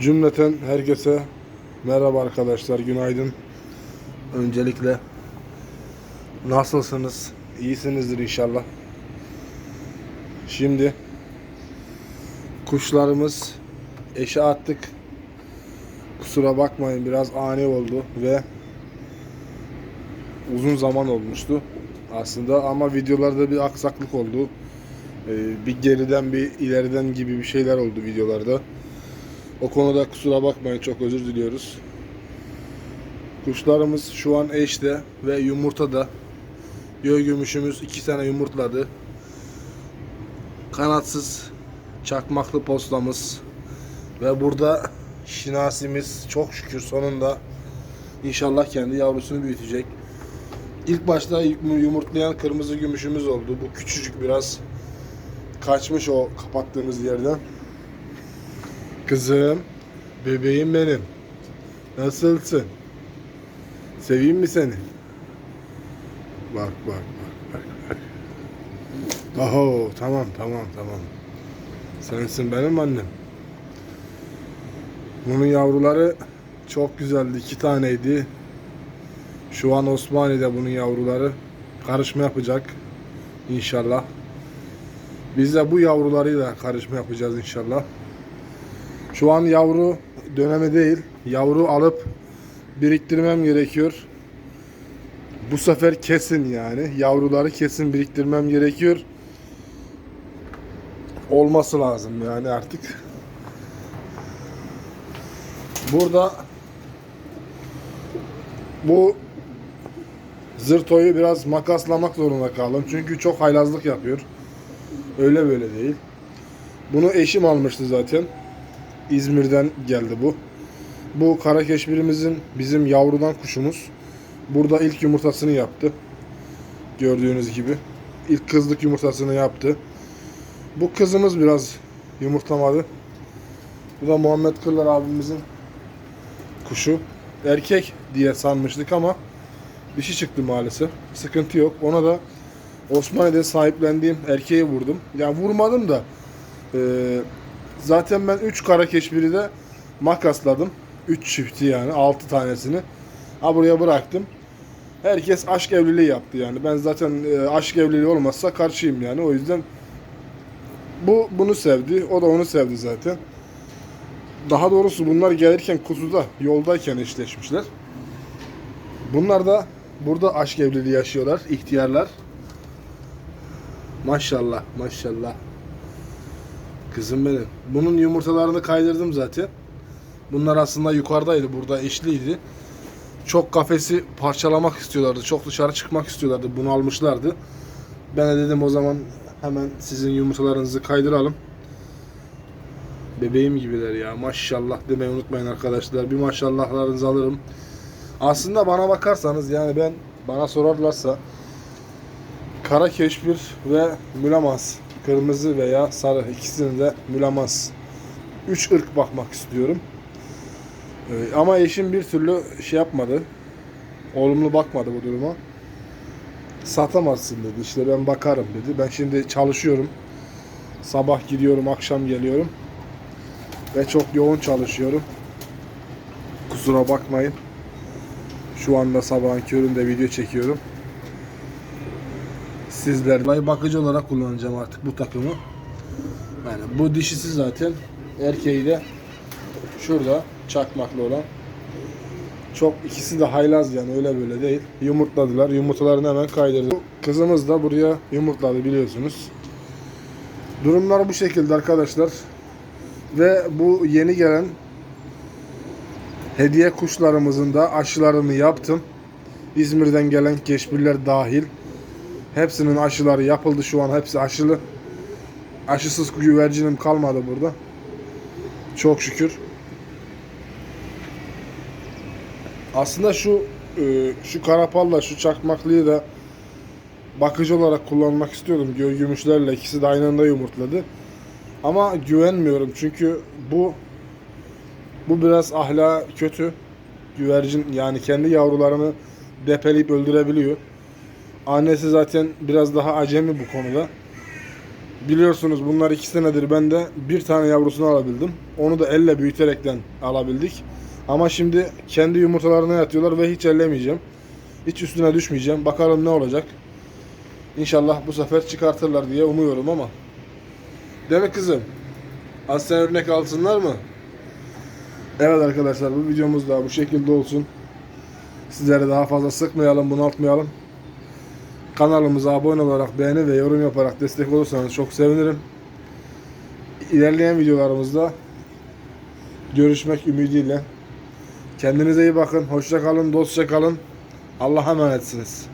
Cümleten herkese merhaba arkadaşlar, günaydın. Öncelikle nasılsınız? İyisinizdir inşallah. Şimdi kuşlarımız eşe attık. Kusura bakmayın biraz ani oldu ve uzun zaman olmuştu aslında ama videolarda bir aksaklık oldu. Ee, bir geriden bir ileriden gibi bir şeyler oldu videolarda. O konuda kusura bakmayın çok özür diliyoruz. Kuşlarımız şu an eşte ve yumurtada. Göğ gümüşümüz iki tane yumurtladı. Kanatsız çakmaklı postamız ve burada şinasimiz çok şükür sonunda inşallah kendi yavrusunu büyütecek. İlk başta yumurtlayan kırmızı gümüşümüz oldu. Bu küçücük biraz kaçmış o kapattığımız yerden. Kızım, bebeğim benim. Nasılsın? Seveyim mi seni? Bak bak bak bak. bak. Oho tamam tamam tamam. Sensin benim annem. Bunun yavruları çok güzeldi. iki taneydi. Şu an Osmaniye'de bunun yavruları. Karışma yapacak. İnşallah. Biz de bu yavrularıyla karışma yapacağız inşallah. Şu an yavru dönemi değil. Yavru alıp biriktirmem gerekiyor. Bu sefer kesin yani. Yavruları kesin biriktirmem gerekiyor. Olması lazım yani artık. Burada bu zırtoyu biraz makaslamak zorunda kaldım. Çünkü çok haylazlık yapıyor. Öyle böyle değil. Bunu eşim almıştı zaten. İzmir'den geldi bu. Bu karakeşbirimizin bizim yavrudan kuşumuz. Burada ilk yumurtasını yaptı. Gördüğünüz gibi. İlk kızlık yumurtasını yaptı. Bu kızımız biraz yumurtlamadı. Bu da Muhammed Kırlar abimizin kuşu. Erkek diye sanmıştık ama dişi çıktı maalesef. Sıkıntı yok. Ona da Osmaniye'de sahiplendiğim erkeği vurdum. Yani vurmadım da eee Zaten ben 3 kara keşbiri de makasladım. 3 çifti yani 6 tanesini. Ha buraya bıraktım. Herkes aşk evliliği yaptı yani. Ben zaten e, aşk evliliği olmazsa karşıyım yani. O yüzden bu bunu sevdi. O da onu sevdi zaten. Daha doğrusu bunlar gelirken kuzuda, yoldayken eşleşmişler. Bunlar da burada aşk evliliği yaşıyorlar, ihtiyarlar. Maşallah, maşallah. Kızım benim. Bunun yumurtalarını kaydırdım zaten. Bunlar aslında yukarıdaydı. Burada eşliydi. Çok kafesi parçalamak istiyorlardı. Çok dışarı çıkmak istiyorlardı. Bunu almışlardı. Ben de dedim o zaman hemen sizin yumurtalarınızı kaydıralım. Bebeğim gibiler ya. Maşallah demeyi unutmayın arkadaşlar. Bir maşallahlarınızı alırım. Aslında bana bakarsanız yani ben bana sorarlarsa kara keşbir ve mülamaz kırmızı veya sarı ikisini de mülamaz. Üç ırk bakmak istiyorum. Ee, ama eşim bir türlü şey yapmadı. Olumlu bakmadı bu duruma. Satamazsın dedi. İşte ben bakarım dedi. Ben şimdi çalışıyorum. Sabah gidiyorum, akşam geliyorum. Ve çok yoğun çalışıyorum. Kusura bakmayın. Şu anda sabahın köründe video çekiyorum sizlerle bakıcı olarak kullanacağım artık bu takımı. Yani bu dişisi zaten erkeği de şurada çakmaklı olan. Çok ikisi de haylaz yani öyle böyle değil. Yumurtladılar. Yumurtalarını hemen kaydırdı. Kızımız da buraya yumurtladı biliyorsunuz. Durumlar bu şekilde arkadaşlar. Ve bu yeni gelen hediye kuşlarımızın da aşılarını yaptım. İzmir'den gelen keşbirler dahil. Hepsinin aşıları yapıldı şu an. Hepsi aşılı. Aşısız güvercinim kalmadı burada. Çok şükür. Aslında şu e, şu karapalla şu çakmaklıyı da bakıcı olarak kullanmak istiyordum. Gümüşlerle ikisi de aynı anda yumurtladı. Ama güvenmiyorum çünkü bu bu biraz ahla kötü. Güvercin yani kendi yavrularını depeleyip öldürebiliyor. Annesi zaten biraz daha acemi bu konuda. Biliyorsunuz bunlar iki senedir ben de bir tane yavrusunu alabildim. Onu da elle büyüterekten alabildik. Ama şimdi kendi yumurtalarına yatıyorlar ve hiç ellemeyeceğim. Hiç üstüne düşmeyeceğim. Bakalım ne olacak. İnşallah bu sefer çıkartırlar diye umuyorum ama. Mi kızım? Az sen örnek alsınlar mı? Evet arkadaşlar bu videomuz da bu şekilde olsun. Sizleri daha fazla sıkmayalım, bunaltmayalım. Kanalımıza abone olarak, beğeni ve yorum yaparak destek olursanız çok sevinirim. İlerleyen videolarımızda görüşmek ümidiyle. Kendinize iyi bakın, hoşça kalın, dostça kalın. Allah'a emanetsiniz.